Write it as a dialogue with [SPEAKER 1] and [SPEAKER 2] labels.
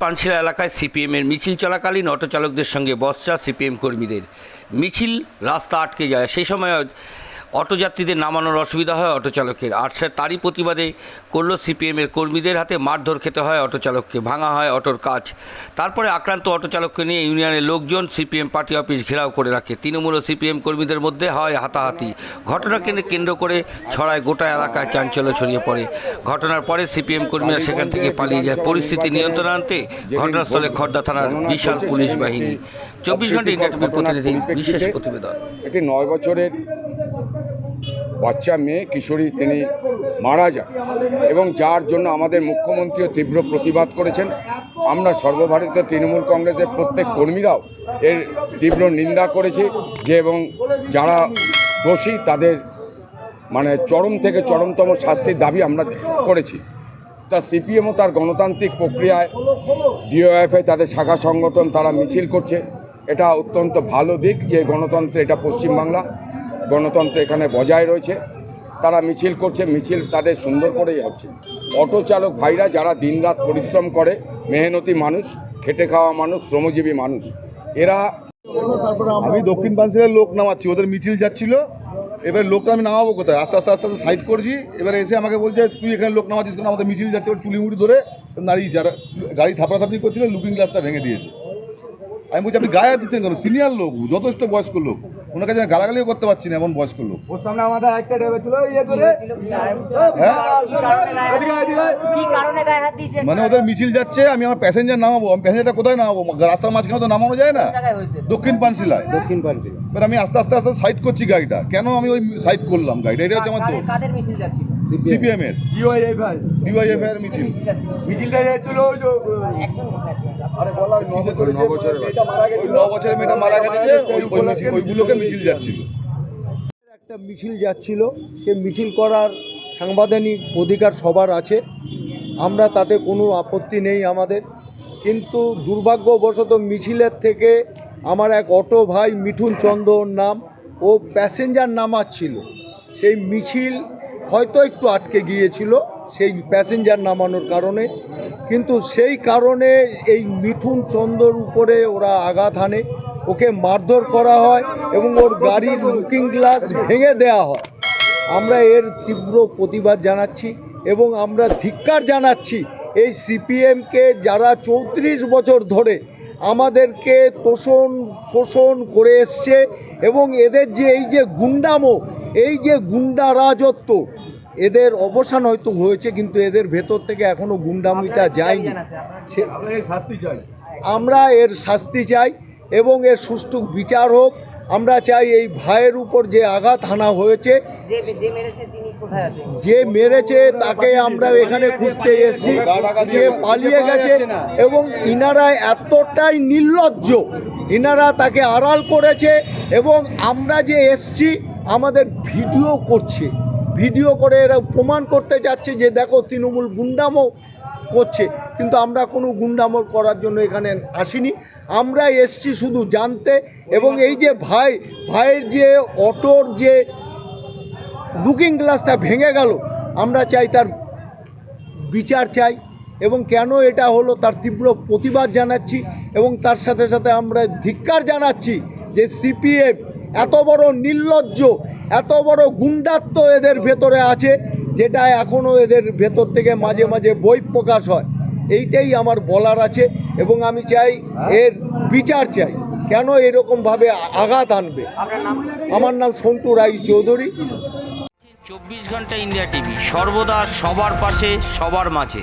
[SPEAKER 1] পানছিলা এলাকায় সিপিএমের মিছিল চলাকালীন অটো চালকদের সঙ্গে বসচা সিপিএম কর্মীদের। মিছিল রাস্তা আটকে যায়। সেই সময় অটো যাত্রীদের নামানোর অসুবিধা হয় অটো চালকের। আর সে তারই প্রতিবাদে করল সিপিএমের কর্মীদের হাতে মারধর খেতে হয় অটো চালককে, ভাঙা হয় অটোর কাজ। তারপরে আক্রান্ত অটো চালককে নিয়ে ইউনিয়নের লোকজন সিপিএম পার্টি অফিস ঘেরাও করে রাখে। তৃণমূল ও সিপিএম কর্মীদের মধ্যে হয় হাতাহাতি। ঘটনাকে কেন্দ্র করে ছড়ায় গোটা এলাকায় চাঞ্চল্য ছড়িয়ে পড়ে। ঘটনার পরে সিপিএম কর্মীরা সেখান থেকে পালিয়ে যায়। পরিস্থিতি নিয়ন্ত্রণ আনতে ঘটনাস্থলে খর্দা থানার বিশাল পুলিশ বাহিনী। চব্বিশ ঘণ্টা ইন্ডিয়া টিভির প্রতিনিধি, বিশেষ প্রতিবেদন।
[SPEAKER 2] একটি নয় বছরের বাচ্চা মেয়ে কিশোরী তিনি মারা যান এবং যার জন্য আমাদের মুখ্যমন্ত্রীও তীব্র প্রতিবাদ করেছেন। আমরা সর্বভারতীয় তৃণমূল কংগ্রেসের প্রত্যেক কর্মীরাও এর তীব্র নিন্দা করেছি যে এবং যারা দোষী তাদের মানে চরম থেকে চরমতম শাস্তির দাবি আমরা করেছি। তা সিপিএমও তার গণতান্ত্রিক প্রক্রিয়ায় ডিওএফআই তাদের শাখা সংগঠন তারা মিছিল করছে। এটা অত্যন্ত ভালো দিক যে গণতন্ত্র এটা পশ্চিমবাংলা। গণতন্ত্র এখানে বজায় রয়েছে। তারা মিছিল করছে, মিছিল তাদের সুন্দর করেই হচ্ছে। অটো চালক ভাইরা যারা দিনরাত পরিশ্রম করে, মেহনতি মানুষ, খেটে খাওয়া মানুষ, শ্রমজীবী মানুষ, এরা
[SPEAKER 3] আমি দক্ষিণ পাঞ্চেলের লোক নামাচ্ছি, ওদের মিছিল যাচ্ছিল, এবার লোকটা আমি নামাবো কোথায়? আস্তে আস্তে আস্তে আস্তে সাইড করছি, এবার এসে আমাকে বলছে, তুই এখানে লোক নামাচ্ছিস কেন? আমাদের মিছিল যাচ্ছে। চুলি মুড়ি ধরে দাঁড়িয়ে যারা গাড়ি থাপড়াথাপড়ি করছিল লুকিং গ্লাসটা ভেঙে দিয়েছে। আমি বলছি, আপনি গায়ে দিচ্ছেন কেন? সিনিয়র লোক, যথেষ্ট বয়স্ক লোক। ওনার কাছে গালাগালিও করতে পারছি না এমন বয়স্ক লোক।
[SPEAKER 4] ওর সামনে আমাদের একটা ডেবে ছিল ইয়ে করে
[SPEAKER 3] হ্যাঁ?
[SPEAKER 5] কি কারণে গায়ে হাত দিয়েছে?
[SPEAKER 3] মানে ওদের মিছিল যাচ্ছে আমি আমার প্যাসেঞ্জার নামাবো। আমি প্যাসেঞ্জারটা কোথায় নামাবো? রাস্তার মাঝখানে তো নামানো যায় না? দক্ষিণ পানশিলায়।
[SPEAKER 4] দক্ষিণ পানশিলা।
[SPEAKER 3] এবার আমি আস্তে আস্তে আস্তে সাইড করছি গাড়িটা। কেন আমি ওই সাইড করলাম গাড়িটা? এটা হচ্ছে আমার
[SPEAKER 5] কাদের-
[SPEAKER 3] দোষ সিপিএম এর?
[SPEAKER 4] ইউআইএ ভাই
[SPEAKER 3] ডিওয়াইএফ এর মিছিল।
[SPEAKER 5] মিছিল যাচ্ছিল
[SPEAKER 4] মিছিলটা যাচ্ছিল ওই যে
[SPEAKER 5] একজন কোথায়?
[SPEAKER 3] ওই ন বছরের মেয়েটা মারা গেছে যে ওই ওই মিছিল ওইগুলোকে মিছিল যাচ্ছিল।
[SPEAKER 6] একটা মিছিল যাচ্ছিল। সে মিছিল করার সাংবিধানিক অধিকার সবার আছে। আমরা তাতে কোনো আপত্তি নেই আমাদের। কিন্তু দুর্ভাগ্যবশত মিছিলের থেকে আমার এক অটো ভাই মিঠুন চন্দ্রর নাম ও প্যাসেঞ্জার নামাচ্ছিল। সেই মিছিল হয়তো একটু আটকে গিয়েছিল সেই প্যাসেঞ্জার নামানোর কারণে। কিন্তু সেই কারণে এই মিঠুন চন্দ্রর উপরে ওরা আঘাত হানে। ওকে মারধর করা হয় এবং ওর গাড়ির লুকিং গ্লাস ভেঙে দেওয়া হয়। আমরা এর তীব্র প্রতিবাদ জানাচ্ছি এবং আমরা ধিক্কার জানাচ্ছি এই সিপিএমকে যারা চৌত্রিশ বছর ধরে আমাদেরকে তোষণ, শোষণ করে এসছে এবং এদের যে এই যে গুন্ডামো, এই যে গুন্ডা রাজত্ব এদের অবসান হয়তো হয়েছে কিন্তু এদের ভেতর থেকে এখনও গুন্ডামিটা যায়নি। সে
[SPEAKER 4] আমরা শাস্তি চাই।
[SPEAKER 6] আমরা এর শাস্তি চাই এবং এর সুষ্ঠু বিচার হোক। আমরা চাই এই ভাইয়ের উপর যে আঘাত হানা হয়েছে
[SPEAKER 5] যে যে মেরেছে তিনি কোথায় আছেন
[SPEAKER 6] যে মেরেছে তাকে আমরা এখানে খুঁজতে এসেছি। সে পালিয়ে গেছে এবং ইনারা এতটাই নির্লজ্জ। ইনারা তাকে আড়াল করেছে এবং আমরা যে এসছি আমাদের ভিডিও করছে। ভিডিও করে এরা প্রমাণ করতে যাচ্ছে যে দেখো তৃণমূল গুন্ডামো করছে। কিন্তু আমরা কোনো গুন্ডামো করার জন্য এখানে আসিনি। আমরা এসছি শুধু জানতে এবং এই যে ভাই, ভাইয়ের যে অটোর যে লুকিং গ্লাসটা ভেঙে গেল, আমরা চাই তার বিচার চাই এবং কেন এটা হলো তার তীব্র প্রতিবাদ জানাচ্ছি এবং তার সাথে সাথে আমরা ধিক্কার জানাচ্ছি যে সিপিএফ এত বড় নির্লজ্জ এত বড় গুন্ডাত্ব এদের ভেতরে আছে, যেটা এখনও এদের ভেতর থেকে মাঝে মাঝে বই প্রকাশ হয়। এইটাই আমার বলার আছে এবং আমি চাই এর বিচার চাই। কেন এরকমভাবে আঘাত আনবে? আমার নাম সন্টু রায় চৌধুরী।
[SPEAKER 1] চব্বিশ ঘণ্টা ইন্ডিয়া টিভি, সর্বদা সবার পাশে, সবার মাঝে।